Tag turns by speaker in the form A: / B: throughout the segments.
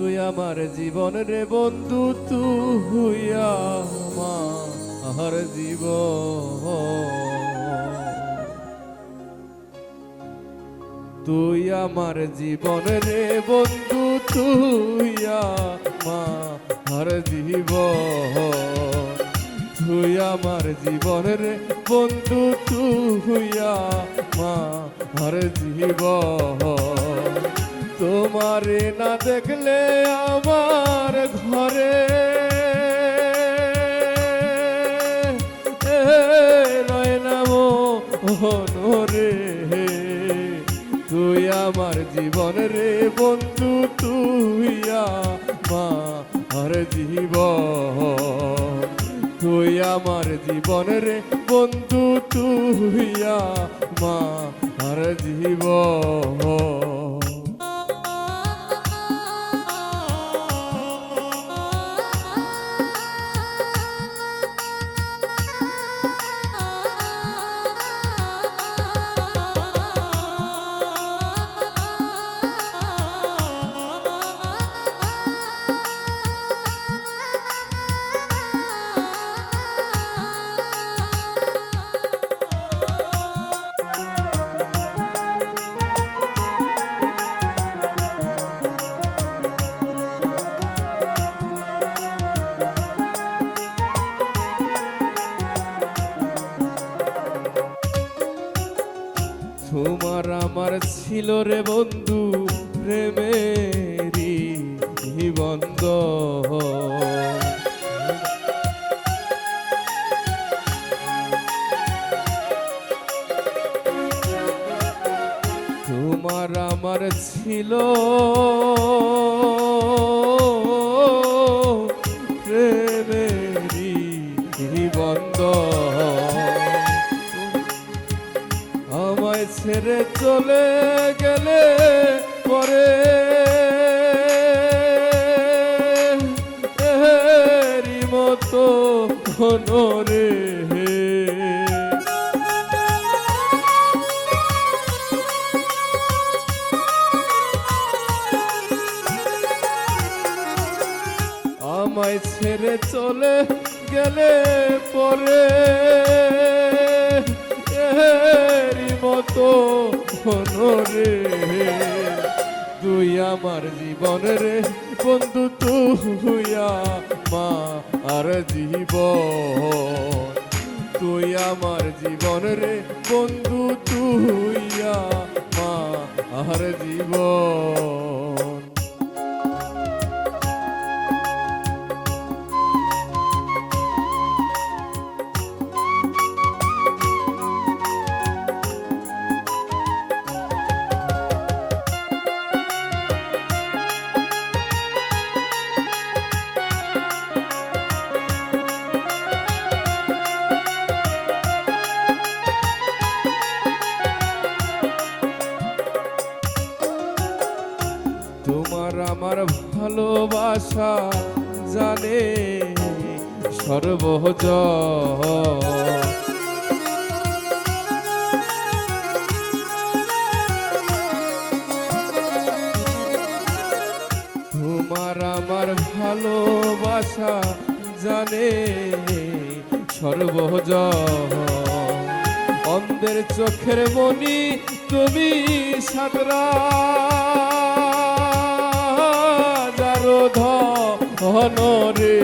A: তুই আমার জীবন রে বন্ধু, তুই আমার জীবন। তুই আমার জীবন রে বন্ধু, তুই আমার জীবন। তুই আমার জীবন রে বন্ধু, তুই আমার জীবন। তোমারে না দেখলে আমার ঘরে রয় না রে তুই আমার জীবন রে বন্ধু, তুই আমার জীবন। তুই আমার জীবন রে বন্ধু, তুই আমার জীবন। তোমার আমার ছিল রে বন্ধু প্রেমেরই বন্ধ তোমার আমার ছিল প্রেমেরই বন্ধ আমায় ছেড়ে চলে গেলে পরে মতো হনরে আমায় ছেড়ে চলে গেলে পরে হনরে তুই আমার জীবন রে, বন্ধু তুই মা আর জীবন। তুই আমার জীবন রে, বন্ধু মা আর জীবন। ভালোবাসা জানে সর্বজ তোমার আমার ভালোবাসা জানে সর্বজ অন্ধের চোখের মনি তুমি সাদরা ধন রে।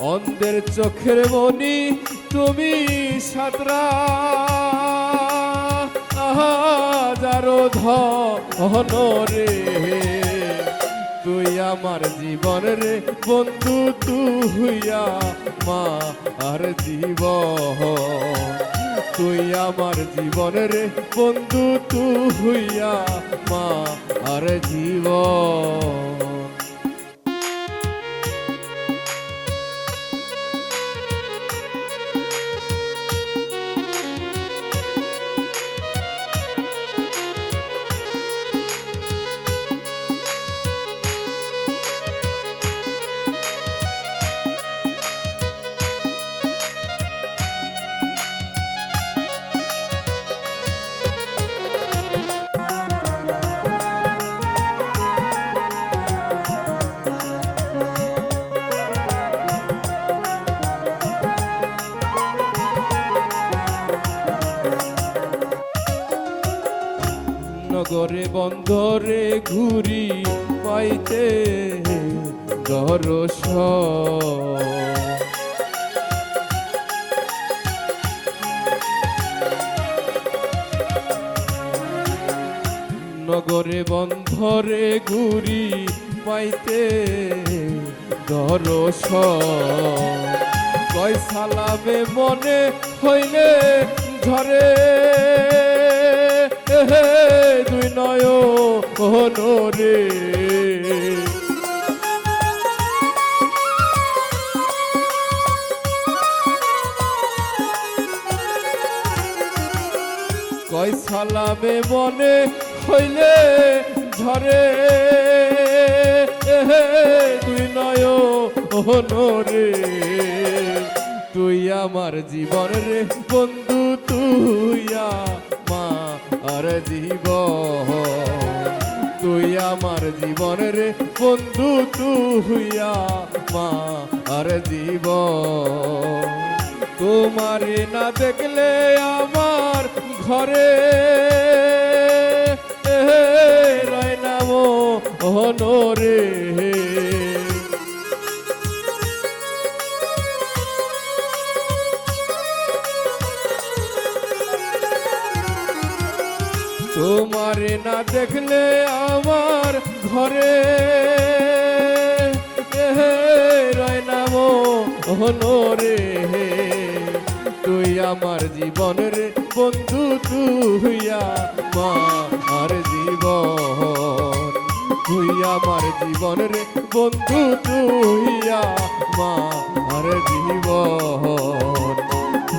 A: অন্ধের চোখের মনি তুমি সাতরা। হাজারো ধন রে। তুই আমার জীবন রে বন্ধু, তুই মা আর জীবন তুই আমার জীবন রে বন্ধু তুই মা আর জীবন। নগরে, বন্দরে ঘুরি পাইতে দরস। নগরে বন্ধরে ঘুরি পাইতে দরস। কয় সালামে মনে হইলে ঝরে। হে দুই নয় রে। কয় সালামে মনে হইলে ঝরে। তুই নয় রে। তুই আমার জীবন বন্ধু, তুই মা আর জীবন তুই আমার জীবন রে বন্ধু, তুই মা আর জীবন তোমারে না দেখলে আমার ঘরে রয় নাম হনরে তোমারে না দেখলে আমার ঘরে নাম হনরে তুই আমার জীবনের বন্ধু তুইয়া আর জীবন। তুই আমার জীবনের বন্ধু তুইয়া মা আর জীবন।